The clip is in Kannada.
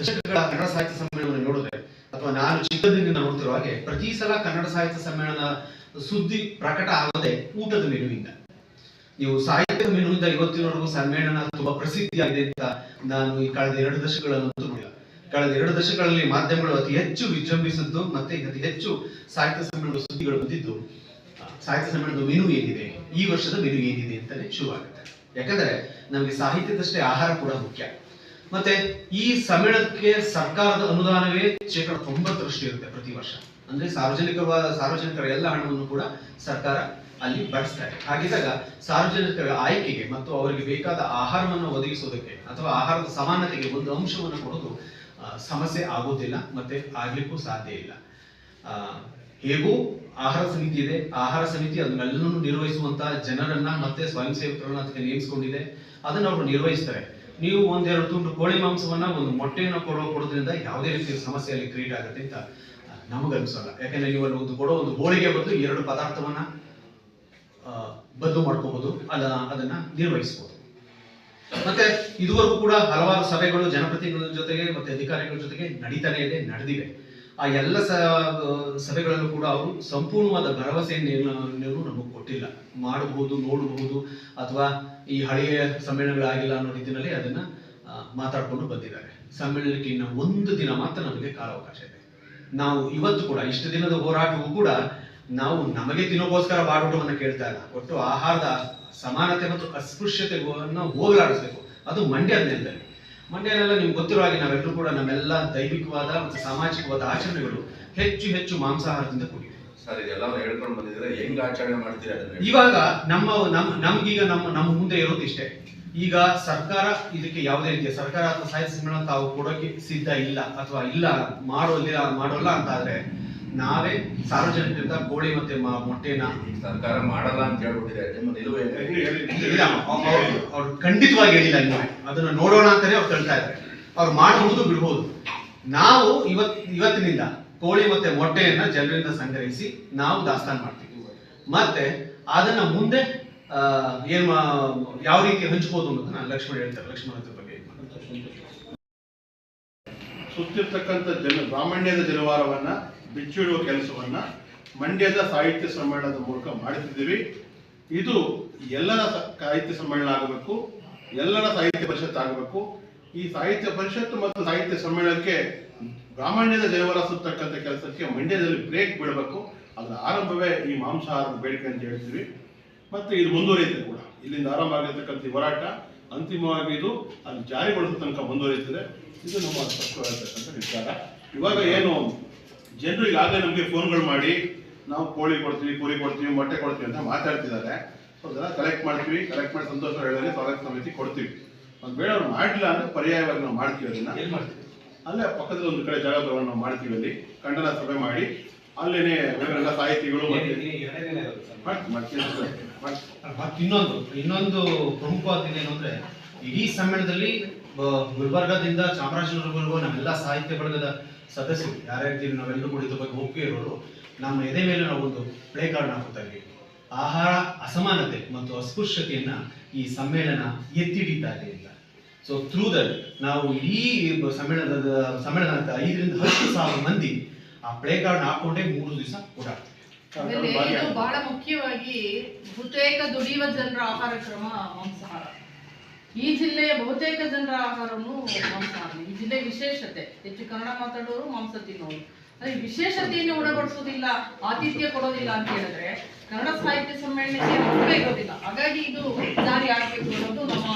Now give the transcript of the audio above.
ದಶಕಗಳ ಕನ್ನಡ ಸಾಹಿತ್ಯ ಸಮ್ಮೇಳನ ನೋಡಿದ್ರೆ, ಅಥವಾ ನಾನು ಚಿಕ್ಕಂದಿನಿಂದ ನೋಡ್ತಿರೋ ಹಾಗೆ, ಪ್ರತಿ ಸಲ ಕನ್ನಡ ಸಾಹಿತ್ಯ ಸಮ್ಮೇಳನ ಸುದ್ದಿ ಪ್ರಕಟ ಆಗದೆ ಊಟದ ಮೆನುವಿಂದ. ನೀವು ಸಾಹಿತ್ಯದ ಮೆನುವಿಂದ ಇವತ್ತಿನವರೆಗೂ ಸಮ್ಮೇಳನ ತುಂಬಾ ಪ್ರಸಿದ್ಧಿಯಾಗಿದೆ ಅಂತ ನಾನು ಈ ಕಳೆದ ಎರಡು ದಶಕಗಳನ್ನು ನೋಡಿಲ್ಲ. ಕಳೆದ ಎರಡು ದಶಕಗಳಲ್ಲಿ ಮಾಧ್ಯಮಗಳು ಅತಿ ಹೆಚ್ಚು ವಿಜೃಂಭಿಸಿದ್ದು ಮತ್ತೆ ಅತಿ ಹೆಚ್ಚು ಸಾಹಿತ್ಯ ಸಮ್ಮೇಳನ ಸುದ್ದಿಗಳು ಬಂದಿದ್ದು ಸಾಹಿತ್ಯ ಸಮ್ಮೇಳನದ ಮೆನು ಏನಿದೆ, ಈ ವರ್ಷದ ಮೆನು ಏನಿದೆ ಅಂತಾನೆ ಶುರುವಾಗುತ್ತೆ. ಯಾಕಂದ್ರೆ, ನಮಗೆ ಸಾಹಿತ್ಯದಷ್ಟೇ ಆಹಾರ ಕೂಡ ಮುಖ್ಯ. ಮತ್ತೆ ಈ ಸಮ್ಮೇಳನಕ್ಕೆ ಸರ್ಕಾರದ ಅನುದಾನವೇ ಶೇಕಡ ತೊಂಬತ್ತರಷ್ಟು ಇರುತ್ತೆ ಪ್ರತಿ ವರ್ಷ. ಅಂದ್ರೆ ಸಾರ್ವಜನಿಕ ಸಾರ್ವಜನಿಕರ ಎಲ್ಲ ಹಣವನ್ನು ಕೂಡ ಸರ್ಕಾರ ಅಲ್ಲಿ ಬಳಸ್ತಾರೆ ಹಾಗಿದ್ದಾಗ ಸಾರ್ವಜನಿಕರ ಆಯ್ಕೆಗೆ ಮತ್ತು ಅವರಿಗೆ ಬೇಕಾದ ಆಹಾರವನ್ನು ಒದಗಿಸೋದಕ್ಕೆ ಅಥವಾ ಆಹಾರದ ಸಮಾನತೆಗೆ ಒಂದು ಅಂಶವನ್ನು ಕೊಡೋದು ಸಮಸ್ಯೆ ಆಗೋದಿಲ್ಲ, ಮತ್ತೆ ಆಗ್ಲಿಕ್ಕೂ ಸಾಧ್ಯ ಇಲ್ಲ. ಹೇಗೂ ಆಹಾರ ಸಮಿತಿ ಇದೆ. ಆಹಾರ ಸಮಿತಿ ಅದನ್ನೆಲ್ಲನೂ ನಿರ್ವಹಿಸುವಂತಹ ಜನರನ್ನ ಮತ್ತೆ ಸ್ವಯಂ ಸೇವಕರನ್ನ ಅದಕ್ಕೆ ನೇಮಿಸಿಕೊಂಡಿದೆ. ಅದನ್ನ ಅವರು ನಿರ್ವಹಿಸ್ತಾರೆ. ನೀವು ಒಂದೆರಡು ತುಂಡು ಕೋಳಿ ಮಾಂಸವನ್ನ ಒಂದು ಮೊಟ್ಟೆಯನ್ನು ಕೊಡೋ ಕೊಡೋದ್ರಿಂದ ಯಾವುದೇ ರೀತಿಯ ಸಮಸ್ಯೆ ಅಲ್ಲಿ ಕ್ರಿಯೇಟ್ ಆಗುತ್ತೆ ಅಂತ ನಮಗನ್ಸೋಲ್ಲ. ಯಾಕಂದ್ರೆ ನೀವು ಒಂದು ಕೊಡೋ ಒಂದು ಹೋಳಿಗೆ ಬದಲು ಎರಡು ಪದಾರ್ಥವನ್ನ ಬದಲು ಮಾಡ್ಕೋಬಹುದು ಅಲ್ಲ ಅದನ್ನ ನಿರ್ವಹಿಸಬಹುದು ಮತ್ತೆ ಇದುವರೆಗೂ ಕೂಡ ಹಲವಾರು ಸಭೆಗಳು, ಜನಪ್ರತಿನಿಧಿಗಳ ಜೊತೆಗೆ ಮತ್ತೆ ಅಧಿಕಾರಿಗಳ ಜೊತೆಗೆ ನಡೀತಾನೆ ಇದೆ ನಡೆದಿವೆ ಆ ಎಲ್ಲ ಸಭೆಗಳಲ್ಲೂ ಕೂಡ ಅವರು ಸಂಪೂರ್ಣವಾದ ಭರವಸೆಯನ್ನು ನಮಗೆ ಕೊಟ್ಟಿಲ್ಲ. ಮಾಡಬಹುದು ನೋಡಬಹುದು ಅಥವಾ ಈ ಹಳೆಯ ಸಮ್ಮೇಳನಗಳಾಗಿಲ್ಲ ಅನ್ನೋ ರೀತಿಯಲ್ಲಿ ಅದನ್ನ ಮಾತಾಡ್ಕೊಂಡು ಬಂದಿದ್ದಾರೆ. ಸಮ್ಮೇಳನಕ್ಕೆ ಇನ್ನು ಒಂದು ದಿನ ಮಾತ್ರ ನಮಗೆ ಕಾಲಾವಕಾಶ ಇದೆ. ನಾವು ಇವತ್ತು ಕೂಡ, ಇಷ್ಟು ದಿನದ ಹೋರಾಟವೂ ಕೂಡ ನಾವು ನಮಗೆ ತಿನ್ನೋಕೋಸ್ಕರ ಬಾಡೂಟವನ್ನು ಕೇಳ್ತಾ ಇಲ್ಲ. ಒಟ್ಟು ಆಹಾರದ ಸಮಾನತೆ ಮತ್ತು ಅಸ್ಪೃಶ್ಯತೆಗಳನ್ನು ಹೋಗಲಾಡಿಸ್ಬೇಕು. ಅದು ಮಂಡ್ಯದ ನೆಲದಲ್ಲಿ. ಮಂಡ್ಯನೆಲ್ಲ ನಿಮ್ಗೆ ಗೊತ್ತಿರೋ ಹಾಗೆ ನಾವೆಲ್ಲರೂ ಕೂಡ ನಮ್ಮೆಲ್ಲ ದೈವಿಕವಾದ ಮತ್ತು ಸಾಮಾಜಿಕವಾದ ಆಚರಣೆಗಳು ಹೆಚ್ಚು ಹೆಚ್ಚು ಮಾಂಸಾಹಾರದಿಂದ ಕೂಡಿವೆ. ಸರ್ ಇದೆಲ್ಲ ಹೇಳ್ಕೊಂಡು ಬಂದಿದ್ರೆ ಹೆಂಗ್ ಆಚರಣೆ ಮಾಡ್ತೀರಾ ಅದನ್ನ ಇವಾಗ ನಮ್ಮ ನಮ್ ನಮ್ಗೀಗ ನಮ್ಮ ನಮ್ಮ ಮುಂದೆ ಇರೋದು ಇಷ್ಟೇ. ಈಗ ಸರ್ಕಾರ ಇದಕ್ಕೆ ಯಾವುದೇ ರೀತಿಯ ಸರ್ಕಾರ ಅಥವಾ ಸಾಹಿತ್ಯ ಸಮ್ಮೇಳನ ತಾವು ಕೊಡೋಕೆ ಸಿದ್ಧ ಇಲ್ಲ ಅಥವಾ ಇಲ್ಲ ಮಾಡೋದಿಲ್ಲ ಮಾಡೋಲ್ಲ ಅಂತ ಆದ್ರೆ ನಾವೇ ಸಾರ್ವಜನಿಕರಿಂದ ಕೋಳಿ ಮತ್ತೆ ಮ- ಮೊಟ್ಟೆನ ಸರ್ಕಾರ ಮಾಡಲ್ಲ ಅಂತ ಹೇಳ್ಬಿಟ್ಟಿದೆ. ನಿಮ್ಮ ನಿಲುವೆ? ಇಲ್ಲ ಅವ್ರು ಖಂಡಿತವಾಗಿ ಹೇಳಿಲ್ಲ ಇನ್ನು. ಅದನ್ನ ನೋಡೋಣ ಅಂತಾನೆ ಅವ್ರು ಕಳ್ತಾ ಇದ್ದಾರೆ. ಅವ್ರು ಮಾಡಬಹುದು ಬಿಡಬಹುದು ನಾವು ಇವತ್ ಇವತ್ತಿನಿಂದ ಕೋಳಿ ಮತ್ತೆ ಮೊಟ್ಟೆಯನ್ನ ಜನರಿಂದ ಸಂಗ್ರಹಿಸಿ ನಾವು ದಾಸ್ತಾನು ಮಾಡ್ತೀವಿ. ಮತ್ತೆ ಅದನ್ನ ಮುಂದೆ ಆ, ಏನ್ ಮಾ- ಯಾವ ರೀತಿ ಹಂಚಬಹುದು ಅನ್ನೋದನ್ನ ಲಕ್ಷ್ಮಣ ಹೇಳ್ತಾರೆ. ಲಕ್ಷ್ಮಣ ಅದ್ರ ಬಗ್ಗೆ. ಸುತ್ತಿರ್ತಕ್ಕಂಥ ಜನ ಬ್ರಾಹ್ಮಣ್ಯದ ಜನವಾರವನ್ನ ಬಿಚ್ಚಿಡುವ ಕೆಲಸವನ್ನ ಮಂಡ್ಯದ ಸಾಹಿತ್ಯ ಸಮ್ಮೇಳನದ ಮೂಲಕ ಮಾಡುತ್ತಿದ್ದೀವಿ ಇದು ಎಲ್ಲರ ಸಾಹಿತ್ಯ ಸಮ್ಮೇಳನ ಆಗಬೇಕು, ಎಲ್ಲರ ಸಾಹಿತ್ಯ ಪರಿಷತ್ ಆಗಬೇಕು. ಈ ಸಾಹಿತ್ಯ ಪರಿಷತ್ತು ಮತ್ತು ಸಾಹಿತ್ಯ ಸಮ್ಮೇಳನಕ್ಕೆ ಬ್ರಾಹ್ಮಣ್ಯದ ದೇವರ ಸುತ್ತಕ್ಕಂಥ ಕೆಲಸಕ್ಕೆ ಮಂಡ್ಯದಲ್ಲಿ ಬ್ರೇಕ್ ಬೀಳಬೇಕು ಅದರ ಆರಂಭವೇ ಈ ಮಾಂಸಾಹಾರದ ಬೇಡಿಕೆ ಅಂತ ಹೇಳ್ತೀವಿ. ಮತ್ತೆ ಇದು ಮುಂದುವರಿಯುತ್ತೆ ಕೂಡ. ಇಲ್ಲಿಂದ ಆರಂಭ ಆಗಿರ್ತಕ್ಕಂಥ ಹೋರಾಟ ಅಂತಿಮವಾಗಿ ಇದು ಅಲ್ಲಿ ಜಾರಿಗೊಳಿಸೋ ತನಕ ಮುಂದುವರಿಯುತ್ತದೆ. ಇದು ನಮ್ಮ ಸ್ಪಷ್ಟವಾಗಿರ್ತಕ್ಕಂಥ ನಿರ್ಧಾರ. ಇವಾಗ ಏನು ಜನರು ಈಗಾಗಲೇ ನಮಗೆ ಫೋನ್ಗಳು ಮಾಡಿ ನಾವು ಕೋಳಿ ಕೊಡ್ತೀವಿ ಕುರಿ ಕೊಡ್ತೀವಿ ಮೊಟ್ಟೆ ಕೊಡ್ತೀವಿ ಅಂತ ಮಾತಾಡ್ತಿದ್ದಾರೆ. ಸೊ ಅದನ್ನ ಕಲೆಕ್ಟ್ ಮಾಡ್ತೀವಿ ಕಲೆಕ್ಟ್ ಮಾಡಿ ಸಂತೋಷ ಹೇಳಿದ್ರೆ ಸ್ವಾಗತ ಸಮಿತಿ ಕೊಡ್ತೀವಿ. ಒಂದು ಬೇಡ ಅವ್ರು ಮಾಡಲಿಲ್ಲ ಅಂದ್ರೆ ಪರ್ಯಾಯವಾಗಿ ನಾವು ಮಾಡ್ತೀವಿ ಅದನ್ನ. ಏನ್ ಮಾಡ್ತೀವಿ ಅಲ್ಲೇ ಪಕ್ಕದಲ್ಲಿ ಒಂದು ಕಡೆ ಜಾಗ ತಗೊಂಡು ನಾವು ಮಾಡ್ತೀವಿ ಅಲ್ಲಿ. ಖಂಡನ ಸಭೆ ಮಾಡಿ ಅಲ್ಲೇನೆ ಬೇರೆಲ್ಲ ಸಾಹಿತಿಗಳು ಇನ್ನೊಂದು ಇನ್ನೊಂದು ಪ್ರಮುಖವಾದ ಏನು ಅಂದ್ರೆ ಇಡೀ ಸಮ್ಮೇಳನದಲ್ಲಿ ಗುಲ್ಬರ್ಗದಿಂದ ಗುಲ್ಬರ್ಗಾದಿಂದ ಚಾಮರಾಜನಗರವರೆಗೂ ನಮ್ಮೆಲ್ಲ ಸಾಹಿತ್ಯ ಬಳಗದ ಸದಸ್ಯರು ಯಾರ್ಯಾರಿದ್ದೀವಿ ನಾವೆಲ್ಲರೂ ಕೂಡ ಇದ್ರ ಬಗ್ಗೆ ಒಪ್ಪಿಗೆ ಇರೋರು, ನಮ್ಮ ಎದೆ ಮೇಲೆ ನಾವು ಒಂದು ಪ್ಲೇ ಕಾರ್ಡ್ ಹಾಕುತ್ತಾ ಆಹಾರ ಅಸಮಾನತೆ ಮತ್ತು ಅಸ್ಪೃಶ್ಯತೆಯನ್ನ ಈ ಸಮ್ಮೇಳನ ಎತ್ತಿ ಹಿಡಿತಾ ಇದೆ ಅಂತ. ಸೊ ಥ್ರೂ ದಟ್ ನಾವು ಇಡೀ ಸಮ್ಮೇಳನದ ಸಮ್ಮೇಳನ ಅಂತ ಐದರಿಂದ ಹತ್ತು ಸಾವಿರ ಮಂದಿ ಆ ಪ್ಲೇ ಕಾರ್ಡ್ ಹಾಕೊಂಡೇ ಮೂರು ದಿವಸ ಓಡಾಡ್ತೀವಿ. ಬಹಳ ಮುಖ್ಯವಾಗಿ ಬಹುತೇಕ ದುಡಿಯುವ ಜನರ ಆಹಾರ ಕ್ರಮ ಮಾಂಸಾಹಾರ. ಈ ಜಿಲ್ಲೆಯ ಬಹುತೇಕ ಜನರ ಆಹಾರನು ಮಾಂಸಾಹಾರ ಈ ಜಿಲ್ಲೆ ವಿಶೇಷತೆ, ಹೆಚ್ಚು ಕನ್ನಡ ಮಾತಾಡೋರು ಮಾಂಸ ತಿನ್ನೋರು. ಅದೇ ವಿಶೇಷತೆಯನ್ನು ಉಡಗೊಡಿಸೋದಿಲ್ಲ ಆತಿಥ್ಯ ಕೊಡೋದಿಲ್ಲ ಅಂತ ಹೇಳಿದ್ರೆ ಕನ್ನಡ ಸಾಹಿತ್ಯ ಸಮ್ಮೇಳನಕ್ಕೆ ಅರ್ಥ ಇರೋದಿಲ್ಲ. ಹಾಗಾಗಿ ಇದು ಜಾರಿ ಆಗಬೇಕು ಅನ್ನೋದು ನಮ್ಮ